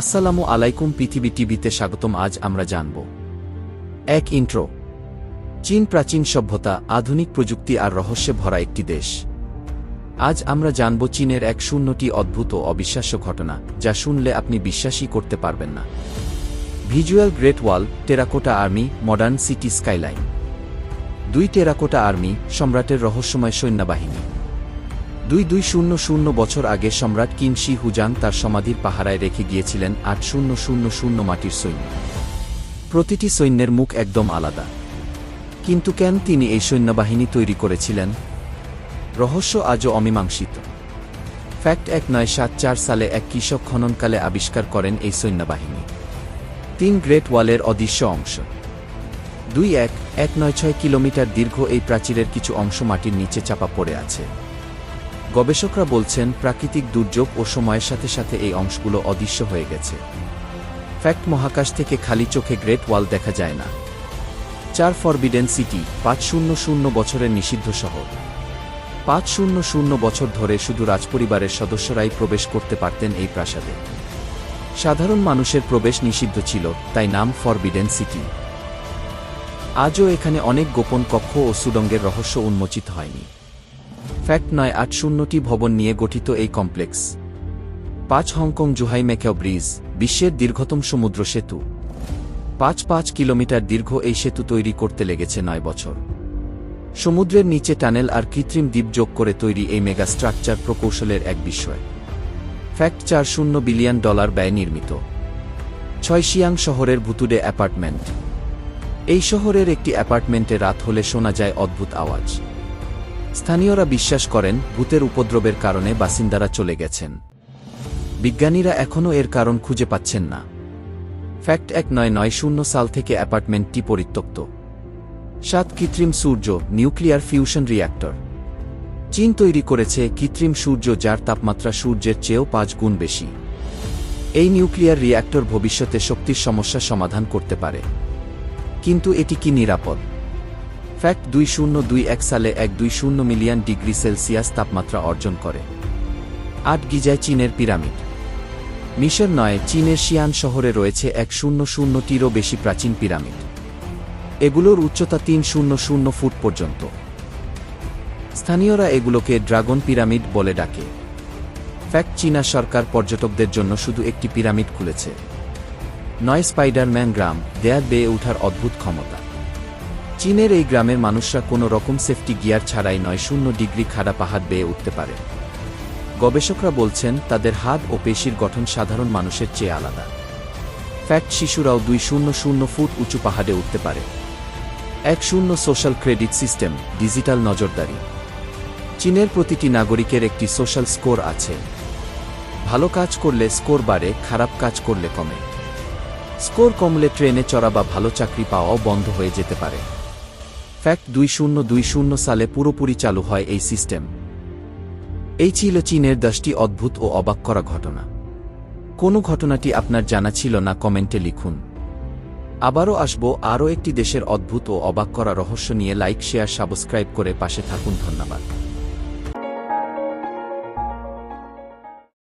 আসসালামু আলাইকুম পৃথিবী টিভিতে স্বাগতম, আজ আমরা জানব। এক ইন্ট্রো। চীন প্রাচীন সভ্যতা, আধুনিক প্রযুক্তি আর রহস্যে ভরা একটি দেশ। আজ আমরা জানব চীনের এক শূন্যটি অদ্ভুত অবিশ্বাস্য ঘটনা, যা শুনলে আপনি বিশ্বাসই করতে পারবেন না। Visual great wall, terracotta army, modern city skyline. দুই টেরাকোটা আর্মি, সম্রাটের রহস্যময় সৈন্যবাহিনী। দুই দুই শূন্য শূন্য বছর আগে সম্রাট কিনশি হুজান তার সমাধির পাহারায় রেখে গিয়েছিলেন আট শূন্য শূন্য শূন্য মাটির সৈন্য। প্রতিটি সৈন্যের মুখ একদম আলাদা। কিন্তু কেন তিনি এই সৈন্যবাহিনী তৈরি করেছিলেন? রহস্য আজও অমীমাংসিত। ফ্যাক্ট এক নয় সাত চার সালে এক কৃষক খননকালে আবিষ্কার করেন এই সৈন্যবাহিনী। তিন গ্রেট ওয়ালের অদৃশ্য অংশ। দুই এক এক নয় ছয় কিলোমিটার দীর্ঘ এই প্রাচীরের কিছু অংশ মাটির নিচে চাপা পড়ে আছে। গবেষকরা বলছেন, প্রাকৃতিক দুর্যোগ ও সময়ের সাথে সাথে এই অংশগুলো অদৃশ্য হয়ে গেছে। ফ্যাক্ট মহাকাশ থেকে খালি চোখে গ্রেট ওয়াল দেখা যায় না। চার ফরবিডেন সিটি, পাঁচ শূন্য শূন্য বছরের নিষিদ্ধ শহর। পাঁচ শূন্য শূন্য বছর ধরে শুধু রাজপরিবারের সদস্যরাই প্রবেশ করতে পারতেন এই প্রাসাদে। সাধারণ মানুষের প্রবেশ নিষিদ্ধ ছিল, তাই নাম ফরবিডেন সিটি। আজও এখানে অনেক গোপন কক্ষ ও সুডঙ্গের রহস্য উন্মোচিত হয়নি। ফ্যাক্ট নয় আট শূন্যটি ভবন নিয়ে গঠিত এই কমপ্লেক্স। পাঁচ হংকং জুহাই মেকেও ব্রিজ, বিশ্বের দীর্ঘতম সমুদ্র সেতু। পাঁচ পাঁচ কিলোমিটার দীর্ঘ এই সেতু তৈরি করতে লেগেছে নয় বছর। সমুদ্রের নিচে টানেল আর কৃত্রিম দ্বীপ যোগ করে তৈরি এই মেগা স্ট্রাকচার প্রকৌশলের এক বিষয়। ফ্যাক্ট চার শূন্য বিলিয়ন ডলার ব্যয় নির্মিত। ছয় শিয়াং শহরের ভুতুডে অ্যাপার্টমেন্ট। এই শহরের একটি অ্যাপার্টমেন্টে রাত হলে শোনা যায় অদ্ভুত আওয়াজ। স্থানীয়রা বিশ্বাস করেন, ভূতের উপদ্রবের কারণে বাসিন্দারা চলে গেছেন। বিজ্ঞানীরা এখনও এর কারণ খুঁজে পাচ্ছেন না। ফ্যাক্ট এক নয় নয় শূন্য সাল থেকে অ্যাপার্টমেন্টটি পরিত্যক্ত। সাত কৃত্রিম সূর্য, নিউক্লিয়ার ফিউশন রিয়্যাক্টর চীন তৈরি করেছে কৃত্রিম সূর্য যার তাপমাত্রা সূর্যের চেয়েও পাঁচ গুণ বেশি। এই নিউক্লিয়ার রিয়্যাক্টর ভবিষ্যতে শক্তির সমস্যা সমাধান করতে পারে। কিন্তু এটি কি নিরাপদ? ফ্যাক্ট দুই শূন্য দুই এক সালে এক দুই শূন্য মিলিয়ন ডিগ্রি সেলসিয়াস তাপমাত্রা অর্জন করে। আট গিজায় চীনের পিরামিড। মিশর নয়, চীনের শিয়ান শহরে রয়েছে এক শূন্য শূন্যটিরও বেশি প্রাচীন পিরামিড। এগুলোর উচ্চতা তিন শূন্য শূন্য ফুট পর্যন্ত। স্থানীয়রা এগুলোকে ড্রাগন পিরামিড বলে ডাকে। ফ্যাক্ট চীনা সরকার পর্যটকদের জন্য শুধু একটি পিরামিড খুলেছে। নয়, স্পাইডারম্যান গ্রাম, দেয়ার বেয়ে ওঠার অদ্ভুত ক্ষমতা। চীনের এই গ্রামের মানুষরা কোনো রকম সেফটি গিয়ার ছাড়াই নয়, শূন্য ডিগ্রি খাড়া পাহাড় বেয়ে উঠতে পারে। গবেষকরা বলছেন, তাদের হাত ও পেশির গঠন সাধারণ মানুষের চেয়ে আলাদা। ফ্যাক্ট শিশুরাও দুই শূন্য শূন্য ফুট উঁচু পাহাড়ে উঠতে পারে। এক শূন্য সোশ্যাল ক্রেডিট সিস্টেম, ডিজিটাল নজরদারি। চীনের প্রতিটি নাগরিকের একটি সোশ্যাল স্কোর আছে। ভালো কাজ করলে স্কোর বাড়ে, খারাপ কাজ করলে কমে। স্কোর কমলে ট্রেনে চড়া বা ভালো চাকরি পাওয়াও বন্ধ হয়ে যেতে পারে। ফ্যাক্ট দুই শূন্য দুই শূন্য সালে পুরোপুরি চালু হয় এই সিস্টেম। এই ছিল চীনের দশটি অদ্ভুত ও অবাক করা ঘটনা। কোনো ঘটনাটি আপনার জানা ছিল না কমেন্টে লিখুন। আবারও আসব আরও একটি দেশের অদ্ভুত ও অবাক করা রহস্য নিয়ে লাইক, শেয়ার, সাবস্ক্রাইব করে পাশে থাকুন, ধন্যবাদ।